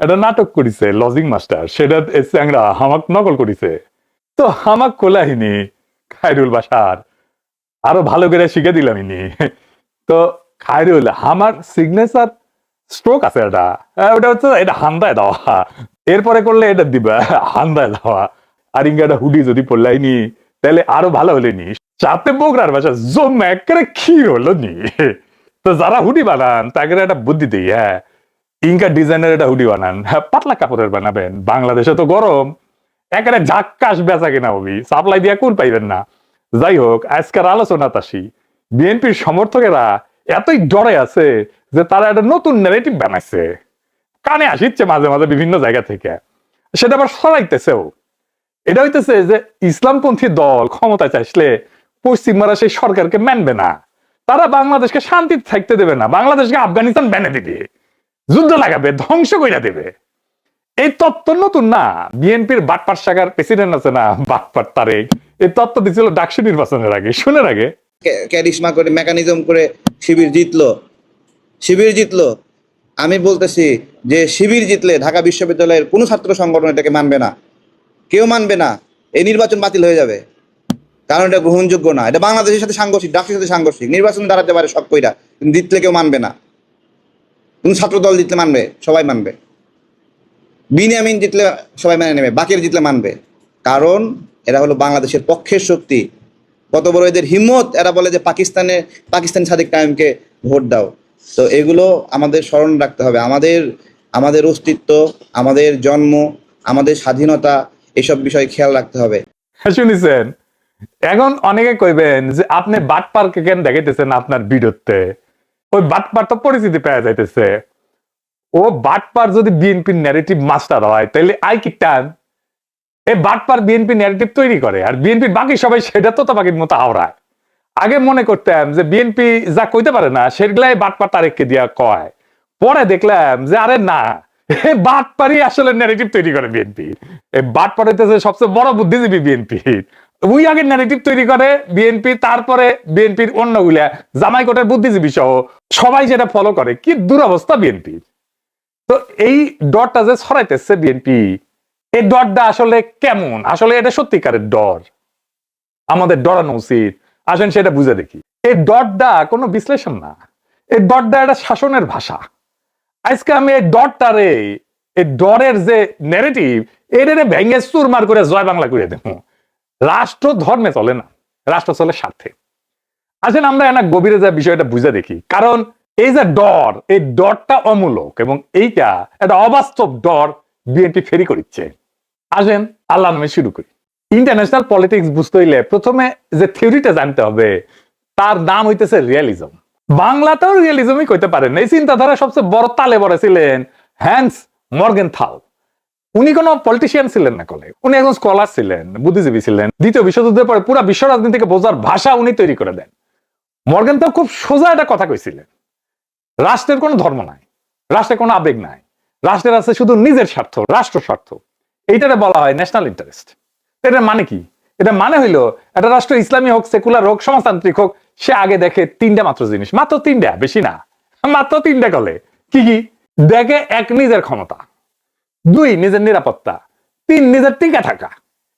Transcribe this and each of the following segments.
একটা নাটক করিছে লজিং মাস্টার সেটা চ্যাংরা হামাক নকল করিছে। তো হামাক কোলাহিনি খায়রুল বাসার আরও ভালো করে শিখে দিলাম ইনি। তো খায়রুল আমার সিগনেচার স্ট্রোক আছে এটা। ওটা হচ্ছে এটা হান্দায় দেওয়া। এরপরে করলে এটা দিবা, হান্দায় দেওয়া। আর ইঙ্গাটা হুডি যদি পড়লাইনি তাহলে আরও ভালো হলে নি চাপতে বগরার বাসা জম একেবারে কি হলো নি তো যারা হুডি বানান, তাকে একটা বুদ্ধি দিই হ্যাঁ। ইনকা ডিজাইনের একটা হুডি বানান। হ্যাঁ পাতলা কাপড়ের বানাবেন। বাংলাদেশে তো গরম। একেবারে ঝাক্কাস বেচা কিনা হবি সাপ্লাই দিয়ে কোন পাইবেন না। যাই হোক, আজকের আলোচনা তাসি। বিএনপির সমর্থকেরা এতই ডরে আছে যে তারা একটা নতুন নেগেটিভ বানাইছে। কানে আসিচ্ছে মাঝে মাঝে বিভিন্ন জায়গা থেকে। সেটা আবার সরাইতেছেও। এটা হইতেছে যে ইসলামপন্থী দল ক্ষমতায় চাইলে পশ্চিমারা সেই সরকারকে মানবে না। তারা বাংলাদেশকে শান্তিতে থাকতে দেবে না। বাংলাদেশকে আফগানিস্তান ব্যানে দিবে। যুদ্ধ লাগাবে, ধ্বংস কইরা দেবে। এই তত্ত্ব নতুন না। বিএনপির বাটপার শাখার প্রেসিডেন্ট আছে না বাটপার তারেক। এই তত্ত্ব দিছিল ডাকসু নির্বাচনের আগে শুনের আগে। ক্যা- ক্যারিশমা করে, মেকানিজম করে শিবির জিতলো। শিবির জিতলো। আমি বলতেছি যে শিবির জিতলে ঢাকা বিশ্ববিদ্যালয়ের কোনো ছাত্র সংগঠন এটাকে মানবে না। কেউ মানবে না। এই নির্বাচন বাতিল হয়ে যাবে। কারণ এটা গ্রহণযোগ্য না। এটা বাংলাদেশের সাথে সাংঘর্ষিক ডাকের সাথে সাংঘর্ষিক। নির্বাচন দাঁড়াতে পারে সব কইরা জিতলে কেউ মানবে না। কোন ছাত্র দল জিতলে মানবে? সবাই মানবে। বিনিয়ামিন জিতলে সবাই মেনে নেবে, বাকির জিতলে মানবে। কারণ এরা হলো বাংলাদেশের পক্ষের শক্তি। কত বড় এদের হিম্মত? এরা বলে যে পাকিস্তানে, পাকিস্তান সাদিক টাইমকে ভোট দাও। তো এগুলো আমাদের স্মরণ রাখতে হবে। আমাদের আমাদের অস্তিত্ব, আমাদের জন্ম, আমাদের স্বাধীনতা, এসব বিষয়ে খেয়াল রাখতে হবে। শুনিছেন? এখন অনেকে কইবেন যে আপনি বাটপারকে কেন দেখাইতেছেন আপনার ভিডিওতে ওই বাটপার তো পরিচিতি পাওয়া যাইতেছে। ও বাটপার যদি বিএনপির ন্যারেটিভ মাস্টার হয় তাহলে আই কি টান? এই বাটপার বিএনপি ন্যারেটিভ তৈরি করে, আর বিএনপির বাকি সবাই সেটা তো বাকির মতো আওড়ায় আগে মনে করতাম যে বিএনপি যা কইতে পারে না, সেগুলাই বাটপার তারেককে দিয়া কয়। পরে দেখলাম যে আরে না বাটপারই আসলে ন্যারেটিভ তৈরি করে বিএনপি এই বাটপার হইতেছে সবচেয়ে বড় বুদ্ধিজীবী বিএনপি ওই আগে ন্যারেটিভ তৈরি করে বিএনপি তারপরে বিএনপির অন্যগুলা জামাই কোটের বুদ্ধিজীবী সহ সবাই যেটা ফলো করে, কি দুরবস্থা বিএনপির তো এই ডরটা যে ছড়াইতেছে বিএনপি এই ডরটা আসলে কেমন? আসলে এটা সত্যিকারের ডর। আমাদের ডরানো উচিত। আসেন সেটা বুঝে দেখি। এই ডরটা কোনো বিশ্লেষণ না। এই ডরটা একটা শাসনের ভাষা। আজকে আমি এই ডরটারে এই ডরের যে নেগেটিভ এটারে ভেঙে চুরমার করে জয় বাংলা করে দেবো। রাষ্ট্র ধর্মে চলে না, রাষ্ট্র চলে স্বার্থে। আসেন আমরা এনা গভীরে যা বিষয়টা বুঝে দেখি। কারণ এই যে ডর, এই ডরটা অমূলক এবং এইটা একটা অবাস্তব ডর বিএনপি ফেরি করিচ্ছে। আসেন, আল্লাহ নামে শুরু করি। ইন্টারন্যাশনাল পলিটিক্স বুঝতে হইলে প্রথমে যে থিওরিটা জানতে হবে, তার নাম হইতেছে রিয়ালিজম বাংলাতেও রিয়ালিজমই কইতে পারেন এই চিন্তাধারা সবচেয়ে বড় তালে বড় ছিলেন হ্যান্স মর্গেন থাল উনি কোনো পলিটিশিয়ান ছিলেন না কলে। উনি একজন স্কলার ছিলেন, বুদ্ধিজীবী ছিলেন। দ্বিতীয় বিশ্বযুদ্ধের পরে পুরো বিশ্ব রাজনীতিকে বোঝার ভাষা উনি তৈরি করে দেন। মর্গেন তো খুব সোজা একটা কথা কইছিলেন। রাষ্ট্রের কোনো ধর্ম নাই, রাষ্ট্রের কোনো আবেগ নাই। রাষ্ট্রের আছে শুধু নিজের স্বার্থ, রাষ্ট্র স্বার্থ। এইটারে বলা হয় ন্যাশনাল ইন্টারেস্ট এটার মানে কি? এটা মানে হইল, একটা রাষ্ট্র ইসলামী হোক সেকুলার হোক, সমাজতান্ত্রিক হোক, সে আগে দেখে তিনটা মাত্র জিনিস। মাত্র তিনটা, বেশি না। মাত্র তিনটা কলে। কি কি? দেখে এক নিজের ক্ষমতা। দুই, নিজের নিরাপত্তা। তিন, নিজের টিকে থাকা।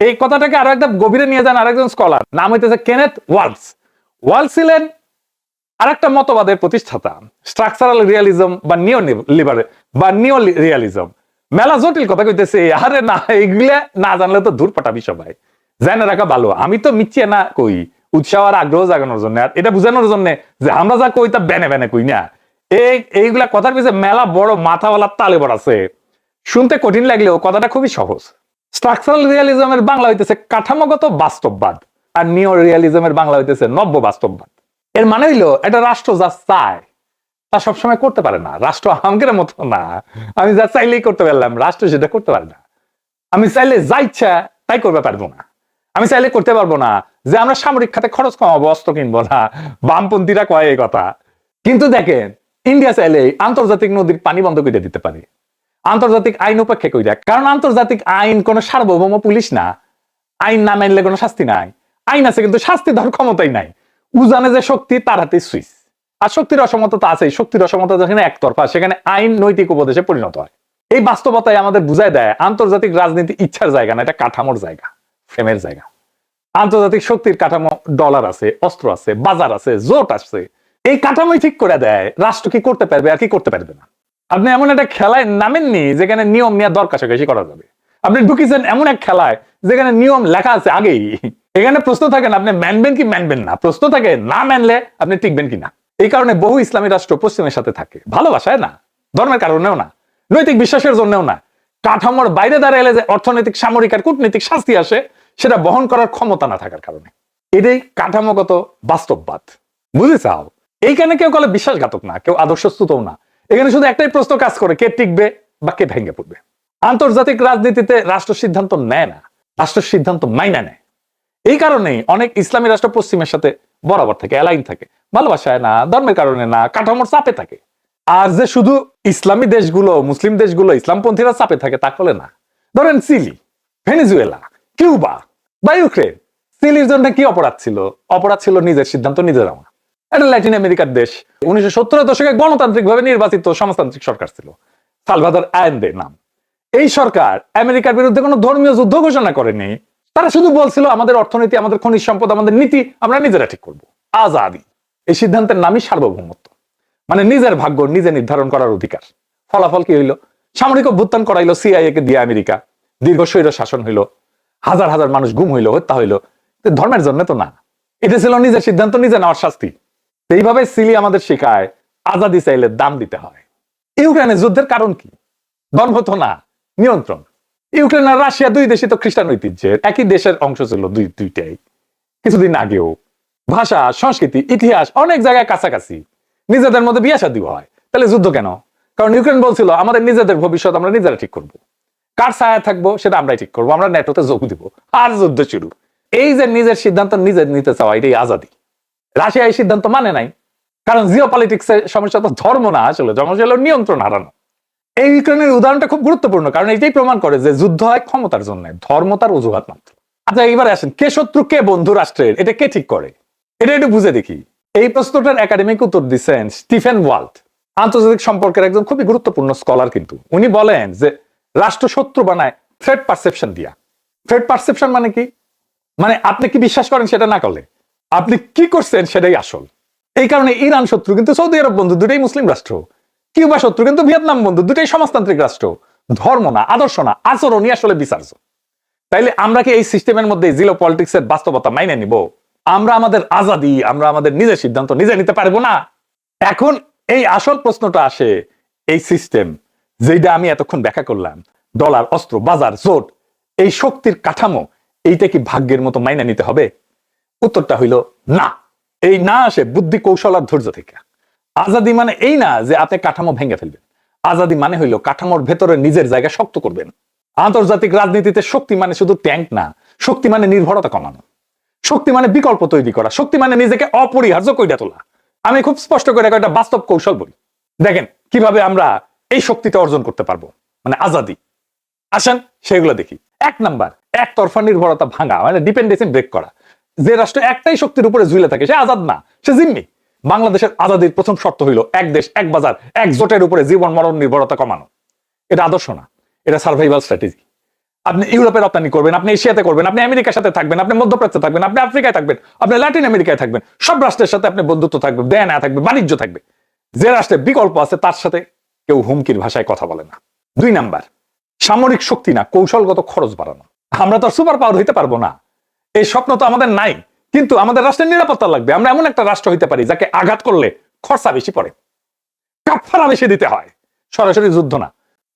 এই কথাটাকে আরও একদম গভীরে নিয়ে যান আরেকজন স্কলার নাম হইতেছে কেনেথ ওয়ালস। ওয়ালস ছিলেন আরেকটা মতবাদের প্রতিষ্ঠাতা। স্ট্রাকচারাল রিয়ালিজম বা নিও লিবারে বা নিও রিয়ালিজম মেলা জটিল কথা কইতেছে। আরে না এগুলা না জানলে তো দূর পাঠাবি সবাই। জানে রাখা ভালো। আমি তো মিথ্যে না কই। উৎসাহ আর আগ্রহ জাগানোর জন্য। আর এটা বুঝানোর জন্য যে আমরা যা কই তা বেনে বেনে কই না। এই, এইগুলা কথার পিছনে মেলা বড় মাথাওয়ালা তালে বড় আছে। শুনতে কঠিন লাগলেও কথাটা খুবই সহজ। স্ট্রাকচারাল রিয়ালিজমের বাংলা হইতেছে কাঠামোগত বাস্তববাদ আর নিও রিয়ালিজমের বাংলা হইতেছে নব্য বাস্তববাদ। এর মানে হইল একটা রাষ্ট্র যা চায়, তা সবসময় করতে পারে না। রাষ্ট্র আমগের মতো না। আমি যা চাইলেই করতে পারলাম, রাষ্ট্র সেটা করতে পারে না। আমি চাইলে যা ইচ্ছা তাই করতে পারব না। আমি চাইলে করতে পারব না যে আমরা সামরিক খাতে খরচ কমাবো, অস্ত্র কিনবো না, বামপন্থীরা কয় এই কথা। কিন্তু দেখেন ইন্ডিয়া চাইলে আন্তর্জাতিক নদীর পানি বন্ধ করে দিতে পারে। আন্তর্জাতিক আইন উপেক্ষা কইরা, কারণ আন্তর্জাতিক আইন কোন সার্বভৌম পুলিশ না। আইন না মানলে কোনো শাস্তি নাই। আইন আছে কিন্তু শাস্তি দেওয়ার ক্ষমতাই নাই। উজানে যে শক্তি, তার হাতে সুইচ। আর শক্তির অসমতা আছেই। শক্তির অসমতা যেখানে একতরফা, সেখানে আইন, নৈতিক উপদেশে পরিণত হয়। এই বাস্তবতায় আমাদের বুঝায় দেয়, আন্তর্জাতিক রাজনীতি ইচ্ছার জায়গা না, এটা কাঠামোর জায়গা, ফ্রেমের জায়গা। আন্তর্জাতিক শক্তির কাঠামো ডলার আছে, অস্ত্র আছে, বাজার আছে, জোট আছে। এই কাঠামোই ঠিক করে দেয়, রাষ্ট্র কি করতে পারবে আর কি করতে পারবে না। আপনি এমন একটা খেলায় নামেননি যেখানে নিয়ম নিয়ে দর কাছাকাছি করা যাবে। আপনি ঢুকিয়েছেন এমন এক খেলায় যেখানে নিয়ম লেখা আছে আগেই। এখানে প্রশ্ন থাকে না, আপনি মানবেন কি মানবেন না? প্রশ্ন থাকে, না মানলে আপনি টিকবেন কি না? এই কারণে বহু ইসলামী রাষ্ট্র পশ্চিমের সাথে থাকে। ভালোবাসায় না, ধর্মের কারণেও না, নৈতিক বিশ্বাসের জন্যও না। কাঠামোর বাইরে দাঁড়ালে যে অর্থনৈতিক, সামরিক আর কূটনৈতিক শাস্তি আসে, সেটা বহন করার ক্ষমতা না থাকার কারণে। এটাই কাঠামোগত বাস্তববাদ। বুঝেছাও এইখানে কেউ কলে বিশ্বাসঘাতক না, কেউ আদর্শস্তুতও না। এখানে শুধু একটাই প্রশ্ন কাজ করে, কে টিকবে বা কে ভেঙে পড়বে? আন্তর্জাতিক রাজনীতিতে রাষ্ট্র সিদ্ধান্ত নেয় না রাষ্ট্র সিদ্ধান্ত মাইনা নেয়। এই কারণেই অনেক ইসলামী রাষ্ট্র পশ্চিমের সাথে বরাবর থাকে অ্যালাইন থাকে। ভালোবাসায় না, ধর্মের কারণে না, কাঠামোর চাপে থাকে। আর যে শুধু ইসলামী দেশগুলো, মুসলিম দেশগুলো, ইসলামপন্থীরা চাপে থাকে, তা করলে না। ধরেন চিলি, ভেনেজুয়েলা, কিউবা বা ইউক্রেন। চিলির জন্য কি অপরাধ ছিল? অপরাধ ছিল নিজের সিদ্ধান্ত, নিজের আমার এটা ল্যাটিন আমেরিকার দেশ। উনিশশো সত্তরের দশকে গণতান্ত্রিক ভাবে নির্বাচিত সমাজতান্ত্রিক সরকার ছিল, সালভাদর আয়েন্দে নাম। এই সরকার আমেরিকার বিরুদ্ধে কোনো ধর্মীয় যুদ্ধ ঘোষণা করেনি। তারা শুধু বলছিল, আমাদের অর্থনীতি, আমাদের খনিজ সম্পদ, আমাদের নীতি, আমরা নিজেরা ঠিক করব। আজাদি। এই সিদ্ধান্তের নামই সার্বভৌমত্ব। মানে নিজের ভাগ্য নিজে নির্ধারণ করার অধিকার। ফলাফল কি হইল? সামরিক অভ্যুত্থান করাইলো সিআইএ কে দিয়ে আমেরিকা। দীর্ঘ স্বৈর শাসন হইল। হাজার হাজার মানুষ গুম হইল, হত্যা হইল। ধর্মের জন্য তো না। এটা ছিল নিজের সিদ্ধান্ত, নিজে নেওয়ার শাস্তি। তো এইভাবে সিলি আমাদের শেখায়, আজাদি চাইলে দাম দিতে হয়। ইউক্রেনের যুদ্ধের কারণ কি? তো না, নিয়ন্ত্রণ। ইউক্রেন আর রাশিয়া দুই দেশই তো খ্রিস্টান ঐতিহ্যের, একই দেশের অংশ ছিল দুই দুইটাই। কিছুদিন আগেও ভাষা, সংস্কৃতি, ইতিহাস অনেক জায়গায় কাছাকাছি। নিজেদের মধ্যে বিয়ে শাদী হয়। তাহলে যুদ্ধ কেন? কারণ ইউক্রেন বলছিল, আমাদের নিজেদের ভবিষ্যৎ আমরা নিজেরা ঠিক করব। কার ছায়া থাকব সেটা আমরাই ঠিক করব, আমরা নেটোতে যোগ দিব। আর যুদ্ধ শুরু। এই যে নিজের সিদ্ধান্ত নিজে নিতে চাওয়া, এটাই আজাদি। রাশিয়া এই সিদ্ধান্ত মানে নাই। কারণ জিও পলিটিক্স এর সমস্যা তো ধর্ম না আসলে সমস্যা নিয়ন্ত্রণ হারানো। এই ইউক্রেনের উদাহরণটা খুব গুরুত্বপূর্ণ, কারণ এটাই প্রমাণ করে যে যুদ্ধ হয় ক্ষমতার জন্য, ধর্ম তার অজুহাত মাত্র। আচ্ছা এবারে আসেন, কে শত্রু, কে বন্ধু রাষ্ট্রের, এটা কে ঠিক করে? এটা একটু বুঝে দেখি। এই প্রশ্নটার একাডেমিক উত্তর দিচ্ছেন স্টিফেন ওয়াল্ট, আন্তর্জাতিক সম্পর্কের একজন খুবই গুরুত্বপূর্ণ স্কলার কিন্তু। উনি বলেন যে রাষ্ট্র শত্রু বানায় থ্রেড পারসেপশন দিয়া। থ্রেড পারসেপশন মানে কি? মানে আপনি কি বিশ্বাস করেন সেটা না করলে? আপনি কি করছেন সেটাই আসল। এই কারণে ইরান শত্রু কিন্তু সৌদি আরব বন্ধু, দুটাই মুসলিম রাষ্ট্র। কিউবা শত্রু কিন্তু ভিয়েতনাম বন্ধু, দুটাই সমাজতান্ত্রিক রাষ্ট্র। ধর্ম না, আদর্শ না আচরণই আসলে বিচার্য। তাইলে আমরা কি এই সিস্টেমের মধ্যে জিলো পলিটিক্স এর বাস্তবতা মাইনে নিব? আমরা আমাদের আজাদি, আমরা আমাদের নিজের সিদ্ধান্ত নিজে নিতে পারব না? এখন এই আসল প্রশ্নটা আসে এই সিস্টেম যেটা আমি এতক্ষণ ব্যাখ্যা করলাম, ডলার, অস্ত্র, বাজার, জোট, এই শক্তির কাঠামো, এইটা কি ভাগ্যের মতো মাইনা নিতে হবে? উত্তরটা হইল না। এই না আসে বুদ্ধি, কৌশল আর ধৈর্য থেকে। আজাদি মানে এই না যে আপনি কাঠামো ভেঙে ফেলবেন। আজাদি মানে হইল কাঠামোর ভেতরে নিজের জায়গা শক্ত করবেন। আন্তর্জাতিক রাজনীতিতে শক্তি মানে শুধু ট্যাঙ্ক না, শক্তি মানে নির্ভরতা কমানো। শক্তি মানে বিকল্প তৈরি করা, শক্তি মানে নিজেকে অপরিহার্য কইরা তোলা। আমি খুব স্পষ্ট করে একটা বাস্তব কৌশল বলি। দেখেন, কীভাবে আমরা এই শক্তিটা অর্জন করতে পারব মানে আজাদি। আসেন সেগুলো দেখি। এক নাম্বার, একতরফা নির্ভরতা ভাঙা মানে ডিপেন্ডেন্সি ব্রেক করা। যে রাষ্ট্র একটাই শক্তির উপরে ঝুলে থাকে, সে আজাদ না, সে জিম্মি। বাংলাদেশের আজাদির প্রথম শর্ত হইল এক দেশ, এক বাজার, এক জোটের উপরে জীবন, মরণ, নির্ভরতা কমানো। এটা আদর্শ না, এটা সার্ভাইভাল স্ট্র্যাটেজি আপনি ইউরোপে রপ্তানি করবেন, আপনি এশিয়াতে করবেন, আপনি আমেরিকার সাথে থাকবেন, আপনি মধ্যপ্রাচ্যে থাকবেন, আপনি আফ্রিকায় থাকবেন, আপনি ল্যাটিন আমেরিকায় থাকবেন, সব রাষ্ট্রের সাথে আপনি বন্ধুত্ব থাকবে, দেয় না থাকবে, বাণিজ্য থাকবে। যে রাষ্ট্রে বিকল্প আছে, তার সাথে কেউ হুমকির ভাষায় কথা বলে না। দুই নাম্বার, সামরিক শক্তি না, কৌশলগত খরচ বাড়ানো। আমরা তো সুপার পাওয়ার হইতে পারব না। এই স্বপ্ন তো আমাদের নাই, কিন্তু আমাদের রাষ্ট্রের নিরাপত্তা লাগবে। আমরা এমন একটা রাষ্ট্র হইতে পারি যাকে আঘাত করলে খরচা বেশি পড়ে কাফারা বেশি দিতে হয়। সরাসরি যুদ্ধ না।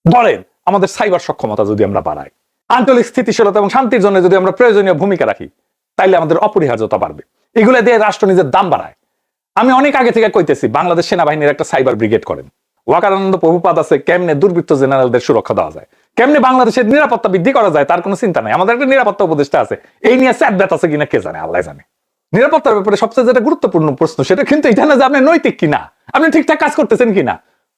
ধরেন, আমাদের সাইবার সক্ষমতা যদি আমরা বাড়াই, আঞ্চলিক স্থিতিশীলতা এবং শান্তির জন্য যদি আমরা প্রয়োজনীয় ভূমিকা রাখি, তাইলে আমাদের অপরিহার্যতা বাড়বে। এগুলো দিয়ে রাষ্ট্র নিজের দাম বাড়ায়। আমি অনেক আগে থেকে কইতেছি, বাংলাদেশ সেনাবাহিনীর একটা সাইবার ব্রিগেড করেন। ওয়াকারানন্দ প্রভুপাদ আছে, কেমনে দুর্বৃত্ত জেনারেলদের সুরক্ষা দেওয়া যায়। কেমনে বাংলাদেশের নিরাপত্তা বৃদ্ধি করা যায় তার কোনো চিন্তা নাই। আমাদের একটা নিরাপত্তা উপদেষ্টা আছে। এই নিয়ে স্যাট ব্যাত আছে কিনা কে জানে, আল্লাহ জানে। নিরাপত্তার ব্যাপারে সবচেয়ে যেটা গুরুত্বপূর্ণ প্রশ্ন, সেটা কিন্তু এটা না যে আপনি নৈতিক কিনা, আপনি ঠিকঠাক কাজ করতেছেন কিনা।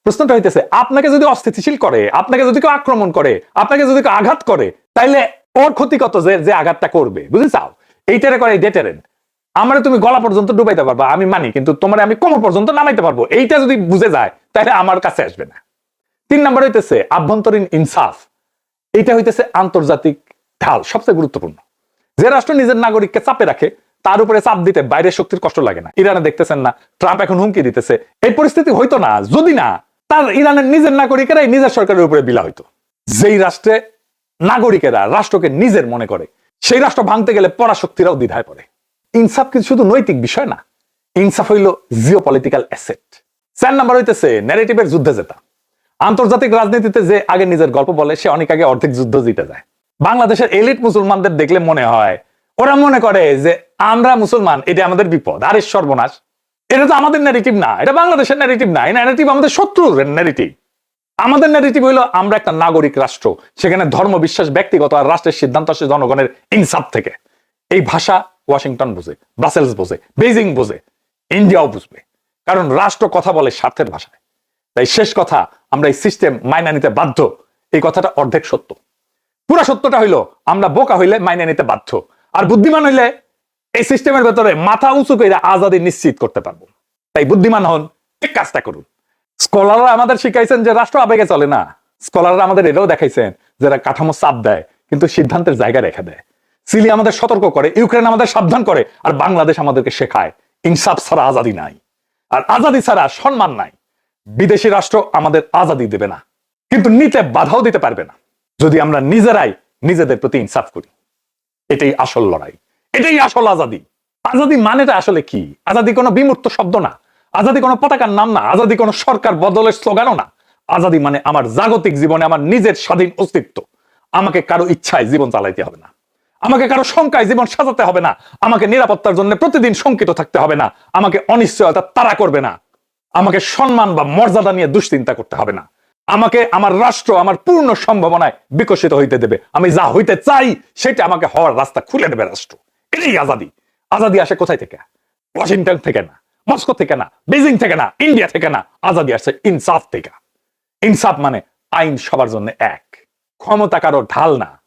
প্রশ্নটা হইতেছে, আপনাকে যদি অস্থিতিশীল করে, আপনাকে যদি কেউ আক্রমণ করে, আপনাকে যদি কেউ আঘাত করে, তাইলে ওর ক্ষতি কত যে যে আঘাতটা করবে বুঝে চাও, এইটারে করে ডেটারেন্ট আমার তুমি গলা পর্যন্ত ডুবাইতে পারবা, আমি মানি, কিন্তু তোমার আমি কোমর পর্যন্ত নামাইতে পারব। এইটা যদি বুঝে যায় তাহলে আমার কাছে আসবে না। তিন নাম্বার হইতেছে, আভ্যন্তরীণ ইনসাফ। এটা হইতেছে আন্তর্জাতিক ঢাল, সবচেয়ে গুরুত্বপূর্ণ। যে রাষ্ট্র নিজের নাগরিককে চাপে রাখে, তার উপরে চাপ দিতে বাইরের শক্তির কষ্ট লাগে না। ইরানে দেখতেছেন না, ট্রাম্প এখন হুমকি দিতেছে। এই পরিস্থিতি হইতো না, যদি না, তার ইরানের নিজের নাগরিকেরাই নিজের সরকারের উপরে বিলা হইতো। যেই রাষ্ট্রে নাগরিকেরা রাষ্ট্রকে নিজের মনে করে, সেই রাষ্ট্র ভাঙতে গেলে পরাশক্তিরাও দ্বিধায় পড়ে। ইনসাফ কিন্তু শুধু নৈতিক বিষয় না, ইনসাফ হইল জিও পলিটিক্যাল অ্যাসেট চার নাম্বার হইতেছে ন্যারেটিভের যুদ্ধে জেতা। আন্তর্জাতিক রাজনীতিতে যে আগে নিজের গল্প বলে, সে অনেক আগে অর্ধেক যুদ্ধ জিতে যায়। বাংলাদেশের এলিট মুসলমানদের দেখলে মনে হয়, ওরা মনে করে যে আমরা মুসলমান, এটা আমাদের বিপদ, আর সর্বনাশ। এটা তো আমাদের ন্যারেটিভ না, এটা বাংলাদেশের ন্যারেটিভ না ন্যারেটিভ আমাদের শত্রুর ন্যারেটিভ আমাদের ন্যারেটিভ হইল, আমরা একটা নাগরিক রাষ্ট্র, সেখানে ধর্ম, বিশ্বাস, ব্যক্তিগত আর রাষ্ট্রের সিদ্ধান্ত আসে জনগণের ইনসাফ থেকে। এই ভাষা ওয়াশিংটন বোঝে, ব্রাসেলস বোঝে বেজিং বোঝে, ইন্ডিয়াও বুঝবে। কারণ রাষ্ট্র কথা বলে স্বার্থের ভাষায়। তাই শেষ কথা, আমরা এই সিস্টেম মাইনা নিতে বাধ্য। এই কথাটা অর্ধেক সত্য। পুরা সত্যটা হইল, আমরা বোকা হইলে মাইনা নিতে বাধ্য। আর বুদ্ধিমান হইলে এই সিস্টেমের ভেতরে মাথা উঁচু করে আজাদি নিশ্চিত করতে পারব। তাই বুদ্ধিমান হন ঠিক কাজটা করুন। স্কলাররা আমাদের শিখাইছেন যে রাষ্ট্র আবেগে চলে না। স্কলাররা আমাদের এটাও দেখাইছেন যারা কাঠামো চাপ দেয়, কিন্তু সিদ্ধান্তের জায়গা রেখে দেয়। সিলি আমাদের সতর্ক করে ইউক্রেন আমাদের সাবধান করে, আর বাংলাদেশ আমাদেরকে শেখায়, ইনসাফ ছাড়া আজাদি নাই। আর আজাদি ছাড়া সম্মান নাই। বিদেশি রাষ্ট্র আমাদের আজাদি দেবে না, কিন্তু নিতে বাধাও দিতে পারবে না, যদি আমরা নিজেরাই নিজেদের প্রতি ইনসাফ করি। এটাই আসল লড়াই, এটাই আসল আজাদি। আজাদি মানেটা আসলে কি? আজাদি কোনো বিমূর্ত শব্দ না, আজাদি কোনো পতাকার নাম না, আজাদি কোনো সরকার বদলের স্লোগানও না। আজাদি মানে আমার জাগতিক জীবনে আমার নিজের স্বাধীন অস্তিত্ব। আমাকে কারও ইচ্ছায় জীবন চালাইতে হবে না, আমাকে কারও শঙ্কায় জীবন সাজাতে হবে না, আমাকে নিরাপত্তার জন্য প্রতিদিন শঙ্কিত থাকতে হবে না, আমাকে অনিশ্চয়তা তারা করবে না। আমাকে সম্মান বা মর্যাদা নিয়ে দুশ্চিন্তা করতে হবে না। আমাকে আমার রাষ্ট্র, আমার পূর্ণ সম্ভাবনায় বিকশিত হইতে দেবে। আমি যা হইতে চাই, সেটা আমাকে হওয়ার রাস্তা খুলে দেবে রাষ্ট্র। এটাই আজাদি। আজাদি আসে কোথায় থেকে? ওয়াশিংটন থেকে না, মস্কো থেকে না বেজিং থেকে না, ইন্ডিয়া থেকে না, আজাদি আসে ইনসাফ থেকে। ইনসাফ মানে আইন সবার জন্য এক। ক্ষমতা কারও ঢাল না।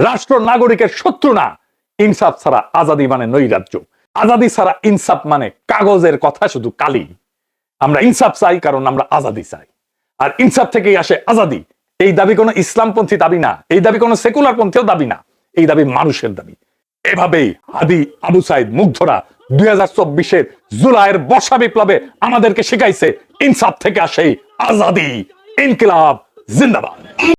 রাষ্ট্র নাগরিকের শত্রু না। ইনসাফ ছাড়া আজাদি মানে নৈরাজ্য। আজাদি ছাড়া ইনসাফ মানে কাগজের কথা শুধু কালি। আমরা ইনসাফ চাই, কারণ আমরা আজাদি চাই। আর ইনসাফ থেকেই আসে আজাদি। এই দাবি কোনো ইসলামপন্থী দাবি না। এই দাবি কোনো সেকুলার পন্থীও দাবি না। এই দাবি মানুষের দাবি। এভাবেই হাদি আবু সাইদ মুগ্ধরা দুই হাজার চব্বিশের জুলাইয়ের বর্ষা বিপ্লবে আমাদেরকে শিখাইছে, ইনসাফ থেকে আসে আজাদি। ইনকিলাব, জিন্দাবাদ।